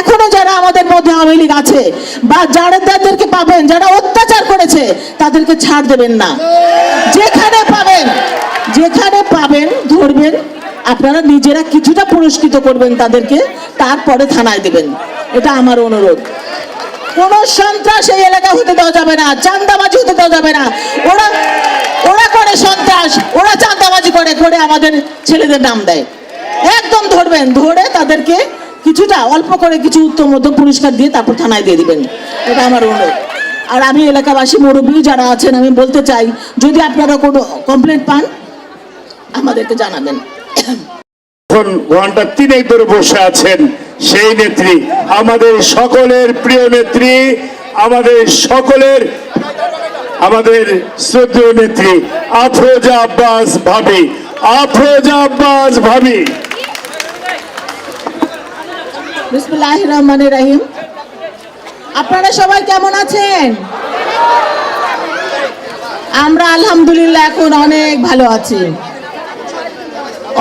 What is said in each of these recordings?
এখনও যারা আমাদের মধ্যে আওয়ামী লীগ আছে বা যারা তাদেরকে পাবেন, যারা অত্যাচার করেছে, তাদেরকে ছাড় দেবেন না। যেখানে পাবেন যেখানে পাবেন, ধরবেন, আপনারা নিজেরা কিছুটা পুরস্কৃত করবেন তাদেরকে, তারপরে থানায় দেবেন। এটা আমার অনুরোধ। কোন সন্ত্রাস এই এলাকা হতে দেওয়া যাবে না চান্দাবাজি হতে দেওয়া যাবে না। ওরা ওরা করে সন্ত্রাস, ওরা চান্দাবাজি করে করে আমাদের ছেলেদের নাম দেয়। একদম ধরবেন, ধরে তাদেরকে কিছুটা অল্প করে কিছু উত্তম মধ্যম পুরস্কার দিয়ে তারপর থানায় দিয়ে দিবেন। এটা আমার অনুরোধ। আর আমি এলাকাবাসী মুরব্বী যারা আছেন, আমি বলতে চাই, যদি আপনারা কোনো কমপ্লেন পান, আমাদেরকে জানাবেন। এখন ঘণ্টা তিনেক ধরে বসে আছেন সেই নেত্রী, আমাদের সকলের প্রিয় নেত্রী, আমাদের সকলের, আমাদের শ্রদ্ধেয় নেত্রী, আফরোজা আব্বাস ভাবি, আফরোজা আব্বাস ভাবি। বিসমুল্লাহ রহমান রাহিম। আপনারা সবাই কেমন আছেন? আমরা আলহামদুলিল্লাহ এখন অনেক ভালো আছি।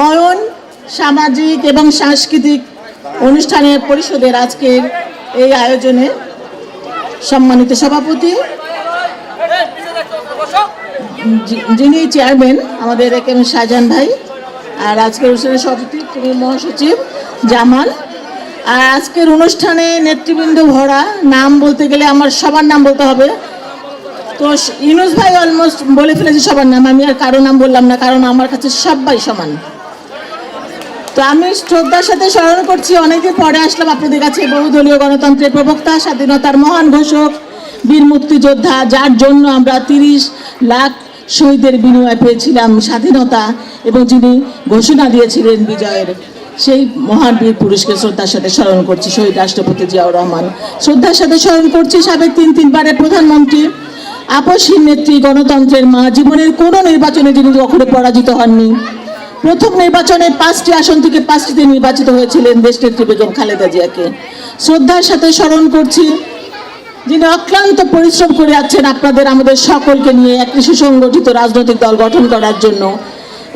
অয়ন সামাজিক এবং সাংস্কৃতিক অনুষ্ঠানের পরিষদের আজকের এই আয়োজনে সম্মানিত সভাপতি যিনি চেয়ারম্যান আমাদের একেম শাহজাহান ভাই, আর আজকের অনুষ্ঠানের সভাপতি তিনি মহাসচিব জামাল আজকের অনুষ্ঠানে নেতৃবৃন্দ ভরা, নাম বলতে গেলে আমার সবার নাম বলতে হবে। তো ইউনুস ভাই অলমোস্ট বলে ফেলেছি সবার নাম, আমি আর কারও নাম বললাম না, কারণ আমার কাছে সবাই সমান। তো আমি শ্রদ্ধার সাথে স্মরণ করছি অনেকদিন পরে আসলাম আপনাদের কাছে, বহুদলীয় গণতন্ত্রের প্রবক্তা, স্বাধীনতার মহান ঘোষক, বীর মুক্তিযোদ্ধা, যার জন্য আমরা তিরিশ লাখ শহীদের বিনিময় পেয়েছিলাম স্বাধীনতা, এবং যিনি ঘোষণা দিয়েছিলেন বিজয়ের। সেই মহান বীর পুরুষকে শ্রদ্ধার সাথে স্মরণ করছি, শহীদ রাষ্ট্রপতি জিয়াউর রহমান। শ্রদ্ধার সাথে স্মরণ করছি সাবেক তিন তিনবারের প্রধানমন্ত্রী, আপসহীন নেত্রী, গণতন্ত্রের মা, জীবনের কোনো নির্বাচনে তিনি কখনো পরাজিত হননি। প্রথম নির্বাচনে পাঁচটি আসন থেকে পাঁচটিতে নির্বাচিত হয়েছিলেন দেশনেত্রী বেগম খালেদা জিয়াকে। শ্রদ্ধার সাথে স্মরণ করছি, যিনি অক্লান্ত পরিশ্রম করে যাচ্ছেন আপনাদের, আমাদের সকলকে নিয়ে একটি সুসংগঠিত রাজনৈতিক দল গঠন করার জন্য।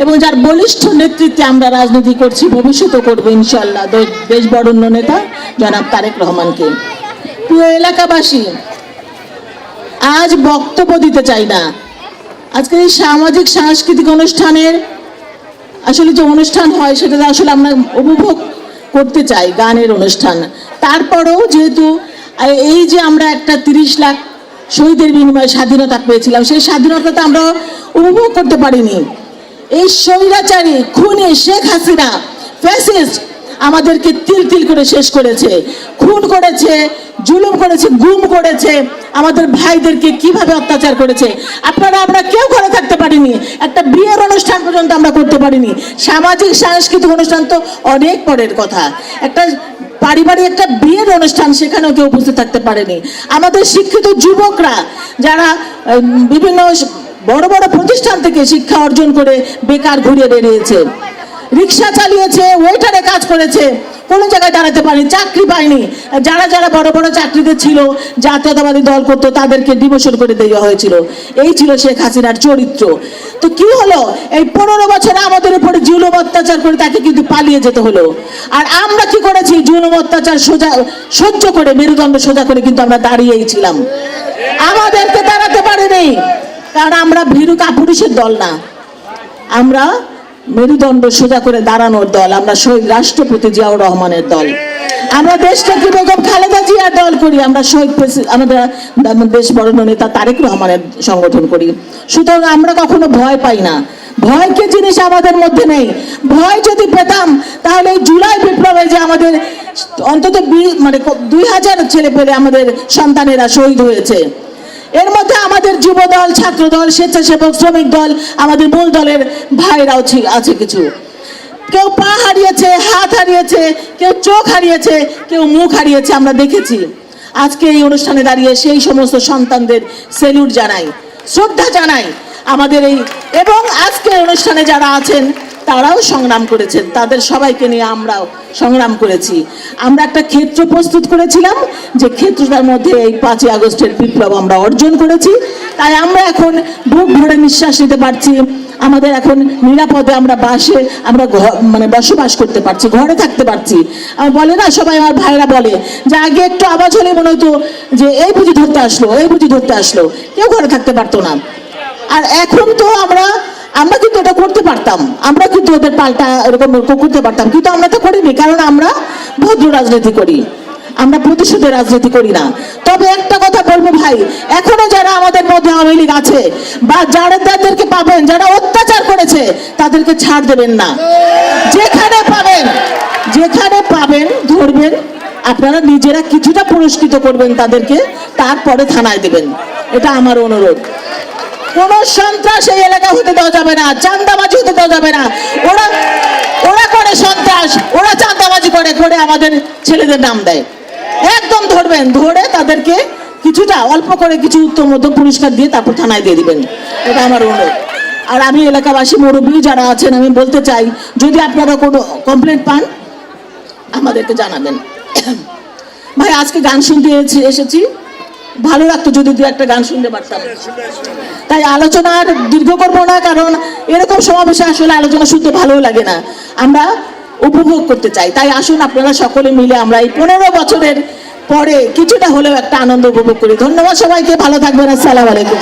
এবং যার বলিষ্ঠ নেতৃত্বে আমরা রাজনীতি করছি, ভবিষ্যতও করব ইনশাল্লাহ দেশ বরণ্য নেতা, জনাব তারেক রহমানকে। প্রিয় এলাকাবাসী, আজ বক্তব্য দিতে চাই না। আজকে এই সামাজিক, সাংস্কৃতিক অনুষ্ঠানের আসলে যে অনুষ্ঠান হয়, সেটা আসলে আমরা উপভোগ করতে চাই, গানের অনুষ্ঠান। তারপরেও যেহেতু এই যে আমরা একটা তিরিশ লাখ শহীদের বিনিময়ে স্বাধীনতা পেয়েছিলাম, সেই স্বাধীনতাটা আমরা উপভোগ করতে পারিনি। এই স্বৈরাচারী খুনি শেখ হাসিনা ফ্যাসিস্ট আমাদেরকে তিল তিল করে শেষ করেছে। খুন করেছে, জুলুম করেছে, গুম করেছে। আমাদের ভাইদেরকে কীভাবে অত্যাচার করেছে? আপনারা, আমরা কেউ ঘরে থাকতে পারিনি। একটা বিয়ের অনুষ্ঠান পর্যন্ত আমরা করতে পারিনি। সামাজিক, সাংস্কৃতিক অনুষ্ঠান তো অনেক পরের কথা। একটা পারিবারিক একটা বিয়ের অনুষ্ঠান সেখানেও কেউ উপস্থিত থাকতে পারেনি। আমাদের শিক্ষিত যুবকরা, যারা বিভিন্ন বড় বড় প্রতিষ্ঠান থেকে শিক্ষা অর্জন করে বেকার ঘুরে বেরিয়েছে। রিক্সা চালিয়েছে ওয়েটারে কাজ করেছে, কোনো জায়গায় দাঁড়াতে পারেনি, চাকরি পায়নি। যারা যারা বড় বড় চাকরিতে ছিল, জাতীয়তাবাদী দল করতো, তাদেরকে ডিমোশন করে দেওয়া হয়েছিল। এই ছিল শেখ হাসিনার চরিত্র। তো কি হলো? এই পনেরো বছরে আমাদের উপরে জুলুম অত্যাচার করে তাকে কিন্তু পালিয়ে যেতে হলো। আর আমরা কি করেছি? জুলুম অত্যাচার সোজা, সহ্য করে, মেরুদণ্ড সোজা করে কিন্তু আমরা দাঁড়িয়েই ছিলাম। আমাদেরকে দাঁড়াতে পারেনি। কারণ আমরা ভীরু কাপুরুষের দল না। আমরা মেরুদণ্ড সোজা করে দাঁড়ানোর দল। আমরা শহীদ রাষ্ট্রপতি জিয়াউর রহমানের দল। আমরা দেশটাকে বেগম খালেদা জিয়ার দল করি? আমরা শহীদ আমাদের দেশ বরণ্য নেতা তারেক রহমানের সংগঠন করি। সুতরাং আমরা কখনো ভয় পাই না। ভয় কে জিনিস আমাদের মধ্যে নেই। ভয় যদি পেতাম, তাহলে জুলাই বিপ্লবে যে আমাদের অন্তত মানে দুই হাজার ছেলে পেলে আমাদের সন্তানেরা শহীদ হয়েছে। এর মধ্যে আমাদের যুব দল ছাত্র দল স্বেচ্ছাসেবক, শ্রমিক দল, আমাদের মূল দলের ভাইরাও আছে কিছু। কেউ পা হারিয়েছে, হাত হারিয়েছে, কেউ চোখ হারিয়েছে, কেউ মুখ হারিয়েছে, আমরা দেখেছি। আজকে এই অনুষ্ঠানে দাঁড়িয়ে সেই সমস্ত সন্তানদের সেলুট জানাই, শ্রদ্ধা জানাই আমাদের এই, এবং আজকের অনুষ্ঠানে যারা আছেন, তারাও সংগ্রাম করেছেন। তাদের সবাইকে নিয়ে আমরাও সংগ্রাম করেছি। আমরা একটা ক্ষেত্র প্রস্তুত করেছিলাম, যে ক্ষেত্রটার মধ্যে এই পাঁচই আগস্টের বিপ্লব আমরা অর্জন করেছি। তাই আমরা এখন বুক ভরে নিঃশ্বাস নিতে পারছি। আমাদের এখন নিরাপদে আমরা বাসে, আমরা মানে বসবাস করতে পারছি, ঘরে থাকতে পারছি। বলে না, সবাই আমার ভাইরা বলে, যে আগে একটু আওয়াজ হলে মনে হতো যে এই বুঝি ধরতে আসলো, এই বুঝি ধরতে আসলো। কেউ ঘরে থাকতে পারতো না। আর এখন তো আমরা আমরা কিন্তু এটা করতে পারতাম। আমরা কিন্তু ওদের পাল্টা এরকম করতে পারতাম। কিন্তু আমরা তো করিনি, কারণ আমরা ভদ্র রাজনীতি করি। আমরা প্রতিশোধের রাজনীতি করি না। তবে একটা কথা বলব ভাই, এখনও যারা আমাদের মধ্যে আওয়ামী লীগ আছে, বা যারা তাদেরকে পাবেন, যারা অত্যাচার করেছে, তাদেরকে ছাড় দেবেন না। যেখানে পাবেন যেখানে পাবেন, ধরবেন, আপনারা নিজেরা কিছুটা পুরস্কৃত করবেন তাদেরকে, তারপরে থানায় দেবেন। এটা আমার অনুরোধ। কোন সন্ত্রাস এই এলাকা হতে দেওয়া যাবে না চান্দাবাজি হতে দেওয়া যাবে না। ওরা ওরা করে সন্ত্রাস, ওরা চান্দাবাজি করে করে আমাদের ছেলেদের নাম দেয়। একদম ধরবেন, ধরে তাদেরকে কিছুটা অল্প করে কিছু উত্তম মধ্যম পুরস্কার দিয়ে তারপর থানায় দিয়ে দিবেন। এটা আমার অনুরোধ। আর আমি এলাকাবাসী, মুরব্বী যারা আছেন, আমি বলতে চাই, যদি আপনারা কোনো কমপ্লেন পান, আমাদেরকে জানাবেন। ভাই, আজকে গান শুনতে এসে- এসেছি। ভালো লাগতো যদি দু একটা গান শুনতে পারতাম। তাই আলোচনার দীর্ঘ করব না, কারণ এরকম সমাবেশে আসলে আলোচনা শুনতে ভালো লাগে না। আমরা উপভোগ করতে চাই। তাই আসুন আপনারা সকলে মিলে আমরা এই পনেরো বছরের পরে কিছুটা হলেও একটা আনন্দ উপভোগ করি। ধন্যবাদ সবাইকে। ভালো থাকবেন। আসসালাম আলাইকুম।